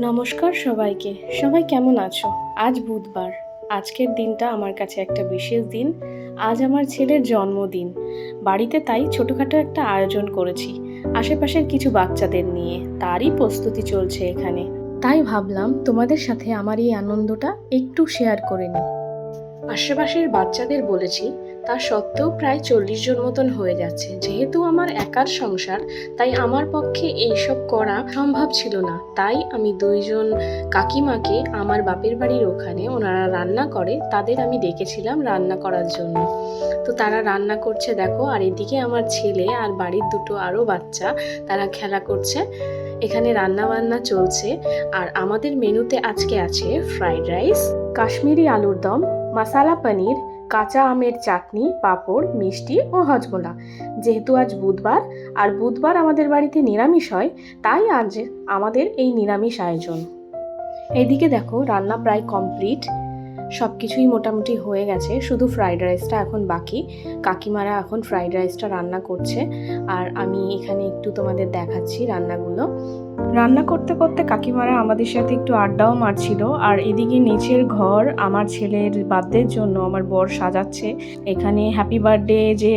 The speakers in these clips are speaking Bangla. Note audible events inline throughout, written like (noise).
নমস্কার সবাইকে। সবাই কেমন আছো? আজ বুধবার। আজকের দিনটা আমার কাছে একটা বিশেষ দিন। আজ আমার ছেলের জন্মদিন। বাড়িতে তাই ছোটোখাটো একটা আয়োজন করেছি, আশেপাশের কিছু বাচ্চাদের নিয়ে। তারই প্রস্তুতি চলছে এখানে। তাই ভাবলাম তোমাদের সাথে আমার এই আনন্দটা একটু শেয়ার করে নিই। আশেপাশের বাচ্চাদের বলেছি তা সত্ত্বেও প্রায় চল্লিশ জন মতন হয়ে যাচ্ছে। যেহেতু আমার একার সংসার, তাই আমার পক্ষে এইসব করা সম্ভব ছিল না। তাই আমি দুইজন কাকিমাকে আমার বাপের বাড়ির ওখানে ওনারা রান্না করে, তাদের আমি ডেকেছিলাম রান্না করার জন্য। তো তারা রান্না করছে, দেখো, আর এদিকে আমার ছেলে আর বাড়ির দুটো আরও বাচ্চা, তারা খেলা করছে। এখানে রান্না বান্না চলছে। আর আমাদের মেনুতে আজকে আছে ফ্রাইড রাইস, কাশ্মীরি আলুর দম, মাসালা পনির কাঁচা আমের চাটনি, পাঁপড়, মিষ্টি ও হজমোলা। যেহেতু আজ বুধবার, আর বুধবার আমাদের বাড়িতে নিরামিষ হয়, তাই আজ আমাদের এই নিরামিষ আয়োজন। এদিকে দেখো, রান্না প্রায় কমপ্লিট সব কিছুই মোটামুটি হয়ে গেছে, শুধু ফ্রাইড রাইসটা এখন বাকি। কাকিমারা এখন ফ্রাইড রাইসটা রান্না করছে, আর আমি এখানে একটু তোমাদের দেখাচ্ছি রান্নাগুলো। রান্না করতে করতে কাকিমারা আমাদের সাথে একটু আড্ডাও মারছিল, আর এদিকে নিচের ঘর আমার ছেলের বার্থডের জন্য আমার বর সাজাচ্ছে। এখানে হ্যাপি বার্থডে যে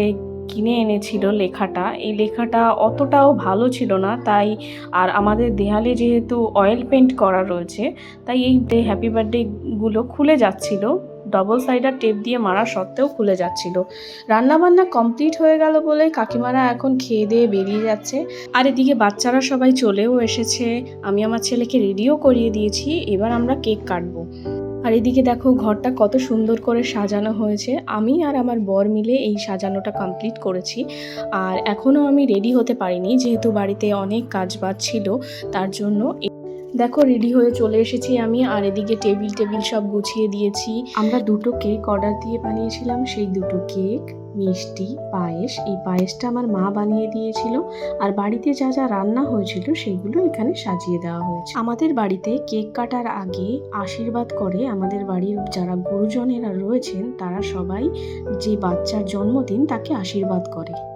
কিনে এনেছিল লেখাটা। এই লেখাটা অতটাও ভালো ছিল না, তাই আর আমাদের দেয়ালে যেহেতু অয়েল পেন্ট করা রয়েছে, তাই এই হ্যাপি বার্থডেগুলো খুলে যাচ্ছিল। ডবল সাইডার টেপ দিয়ে মারা সত্ত্বেও খুলে যাচ্ছিল। রান্নাবান্না কমপ্লিট হয়ে গেল বলে কাকিমারা এখন খেয়ে দিয়ে বেরিয়ে যাচ্ছে। আর এদিকে বাচ্চারা সবাই চলেও এসেছে। আমি আমার ছেলেকে রেডিও করিয়ে দিয়েছি। এবার আমরা কেক কাটবো। আর এদিকে দেখো, ঘরটা কত সুন্দর করে সাজানো হয়েছে। আমি আর আমার বর মিলে এই সাজানোটা কমপ্লিট করেছি। আর এখনও আমি রেডি হতে পারিনি, যেহেতু বাড়িতে অনেক কাজ বাজ ছিল, তার জন্য দেখো রেডি হয়ে চলে এসেছি আমি, আর এদিকে টেবিল টেবিল সব গুছিয়ে দিয়েছি। আমরা দুটো কেক অর্ডার দিয়ে বানিয়েছিলাম, সেই দুটো কেক মিষ্টি, পায়েস, এই পায়েসটা আমার মা বানিয়ে দিয়েছিল আর বাড়িতে যা যা রান্না হয়েছিল সেগুলো এখানে সাজিয়ে দেওয়া হয়েছে। আমাদের বাড়িতে কেক কাটার আগে আশীর্বাদ করে আমাদের বাড়ির যারা গুরুজনেরা রয়েছেন তারা সবাই যে বাচ্চার জন্মদিন তাকে আশীর্বাদ করে।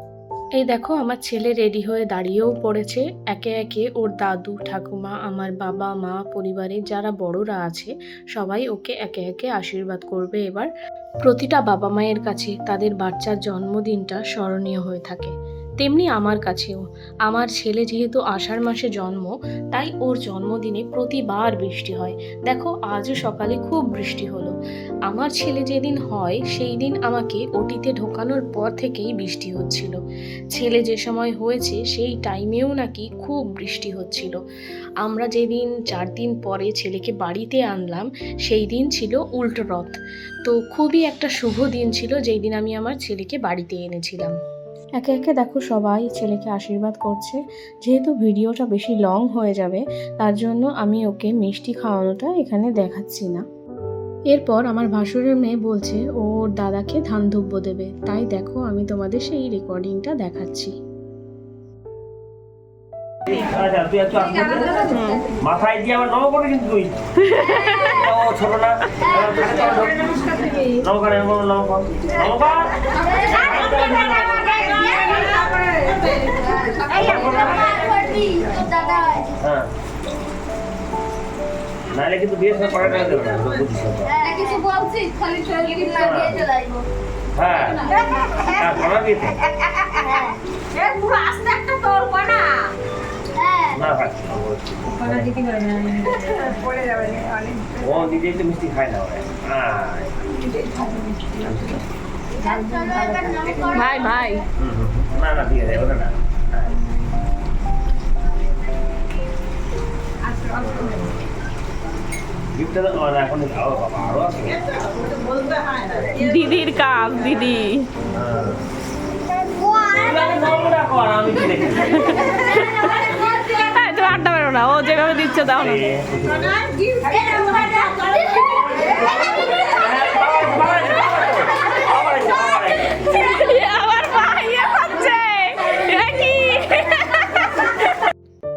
এই দেখো, আমার ছেলে রেডি হয়ে দাঁড়িয়েও পড়েছে। একে একে ওর দাদু, ঠাকুমা, আমার বাবা, মা পরিবারের যারা বড়রা আছে, সবাই ওকে একে একে আশীর্বাদ করবে। এবার প্রতিটা বাবা মায়ের কাছে তাদের বাচ্চার জন্মদিনটা স্মরণীয় হয়ে থাকে। তেমনি আমার কাছেও। আমার ছেলে যেহেতু আষাঢ় মাসে জন্ম, তাই ওর জন্মদিনে প্রতিবার বৃষ্টি হয়। দেখো, আজও সকালে খুব বৃষ্টি হলো। আমার ছেলে যেদিন হয়, সেই দিন আমাকে ওটিতে ঢোকানোর পর থেকেই বৃষ্টি হচ্ছিল। ছেলে যে সময় হয়েছে, সেই টাইমেও নাকি খুব বৃষ্টি হচ্ছিল। আমরা যেদিন চার দিন পরে ছেলেকে বাড়িতে আনলাম, সেই দিন ছিল উল্টো রথ। তো খুবই একটা শুভ দিন ছিল, যেই দিন আমি আমার ছেলেকে বাড়িতে এনেছিলাম। একে একে দেখো সবাই ছেলেকে আশীর্বাদ করছে। যেহেতু ভিডিওটা বেশি লং হয়ে যাবে, তার জন্য আমি ওকে মিষ্টি খাওয়ানোটা এখানে দেখাচ্ছি না। এরপর আমার ভাসুরের মেয়ে বলছে, ওর দাদাকে ধান ধুব্য দেবে। তাই দেখো আমি তোমাদের সেই রেকর্ডিংটা দেখাচ্ছি। মাথায় দিয়ে আবার নমো করে কিন্তু তুই। (laughs) ও ছোট না। নমকার নমকার নমকার হ্যাঁ। নাহলে কিন্তু বিয়ে সময় পড়া টাকা দেবে না। কিছু বলছি খালি চলে আসব হ্যাঁ হ্যাঁ পড়া দিতে পুরো আস্তে একটা তোর না ও মিষ্টি খায় না করো ভাই ভাই। না না না। দিদির কাজ দিদি। হ্যাঁ। আমি (laughs) না ও যেভাবে দিচ্ছে দাও না।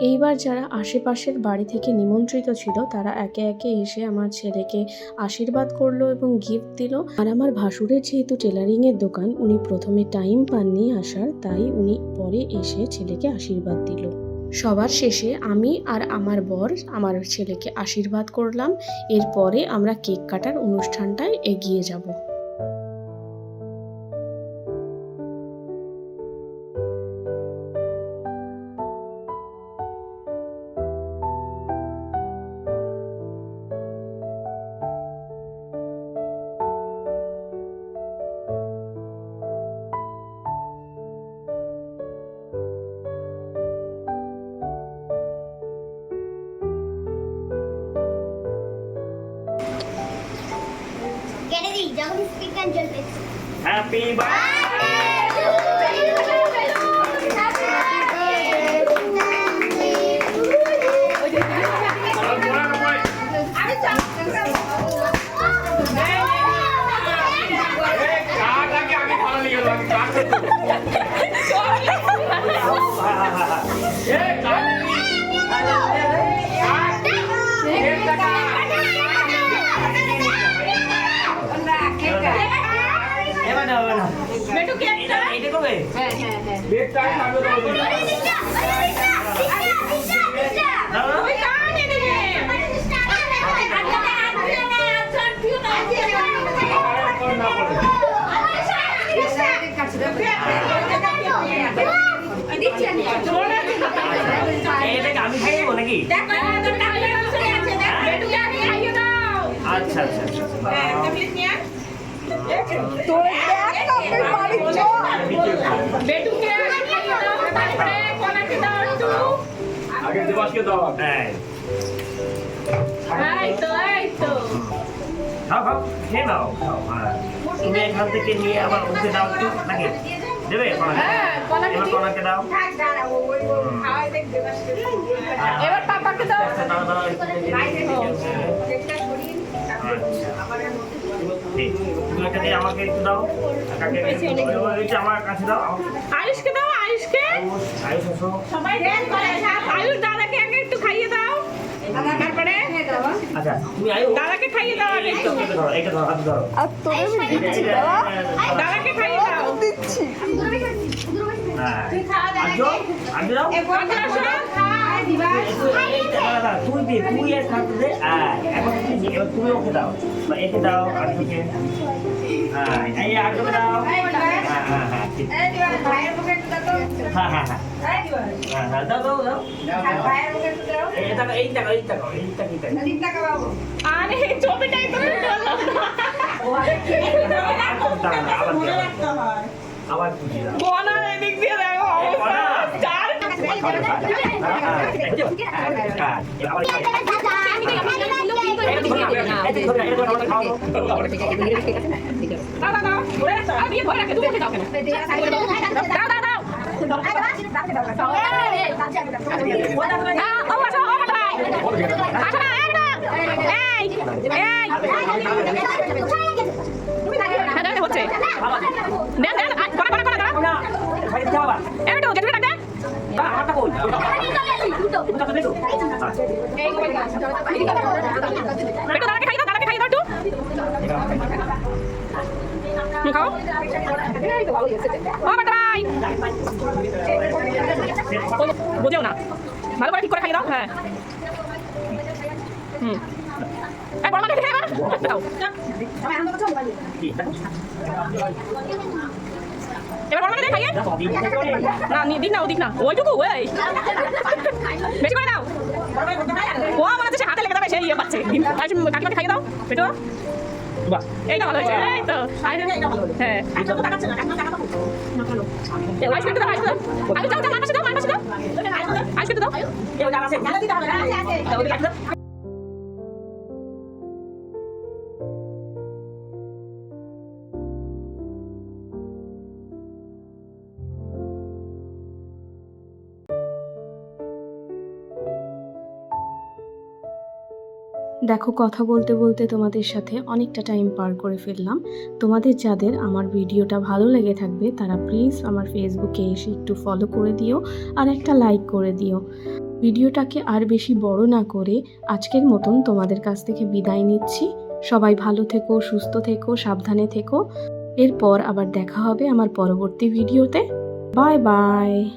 এইবার যারা আশেপাশের বাড়ি থেকে নিমন্ত্রিত ছিল, তারা একে একে এসে আমার ছেলেকে আশীর্বাদ করল এবং গিফট দিল। আর আমার ভাসুরের যেহেতু টেলারিংয়ের দোকান, উনি প্রথমে টাইম পাননি আসার, তাই উনি পরে এসে ছেলেকে আশীর্বাদ দিল। সবার শেষে আমি আর আমার বর আমার ছেলেকে আশীর্বাদ করলাম। এরপরে আমরা কেক কাটার অনুষ্ঠানটায় এগিয়ে যাব। Happy birthday! আমি আচ্ছা আচ্ছা। আচ্ছা আগে দিবসকে দাও হ্যাঁ। খাও খাও খেয়ে নাও। হ্যাঁ। তুমি এখান থেকে নিয়ে আবার ওকে দাও একটু নাকি? দেবে কনাকে দাও। এবার পাপাকে দাও। তুমি একটা দিয়ে আমাকে একটু দাও কাকে ওই আমার কাছে দাও আয়ুষকে দাও আয়ুষকে। আয়ুষ আসো। আয়ুষ দাদাকে আগে একটু খাইয়ে দাও। তারপরে? আচ্ছা তুমি দাদাকে খাইয়ে দাও আগে। একটু এটা ধরো এটা ধরো হাত ধরো। দাদাকে খাইয়ে দাও। আজো আজো দাও তুই দে তুই এর সাথে দে হ্যাঁ এখন এবার তুমি ওকে দাও বা একে দাও আর তোকে হ্যাঁ এই আজকে দাও হ্যাঁ হ্যাঁ হ্যাঁ হ্যাঁ হ্যাঁ হ্যাঁ হ্যাঁ হ্যাঁ দাও দাও দাও এই টাকা এই টাকা এই টাকা এই টাকা এই টাকা আরে ছবিটাই তো বললাম আবার হচ্ছে দেন দেন তো যেটা ডাক দে দাদাকে খাইয়ে দাও খাইয়ে দাও একটু খাও ও বাটাই বোঝেও না ভালো করে ঠিক করে খাইয়ে দাও হ্যাঁ হুম বড় মাকে খেয়ে দাও এবার বড় খাইয়ে না নি দিক না ও দিক না ওইটুকু ওই। বেশি করে দাও ও আমার কাছে হাতে লেগে যাবে সেই ইয়ে পাচ্ছে। কাকিমাকে খাইয়ে দাও। পেটো এইটা ভালো হয়েছে। এই তো। হ্যাঁ। আইস একটু দাও আইস দাও। আইস দাও দাও মানপাশে দাও। মানপাশে দাও। আইস একটু দাও। দেখো, কথা বলতে বলতে তোমাদের সাথে অনেকটা টাইম পার করে ফেললাম। তোমাদের যাদের আমার ভিডিওটা ভালো লেগে থাকবে, তারা প্লিজ আমার ফেসবুকে এসে একটু ফলো করে দিও আর একটা লাইক করে দিও। ভিডিওটাকে আর বেশি বড় না করে আজকের মতন তোমাদের কাছ থেকে বিদায় নিচ্ছি। সবাই ভালো থেকো, সুস্থ থেকো, সাবধানে থেকো। এরপর আবার দেখা হবে আমার পরবর্তী ভিডিওতে। Bye bye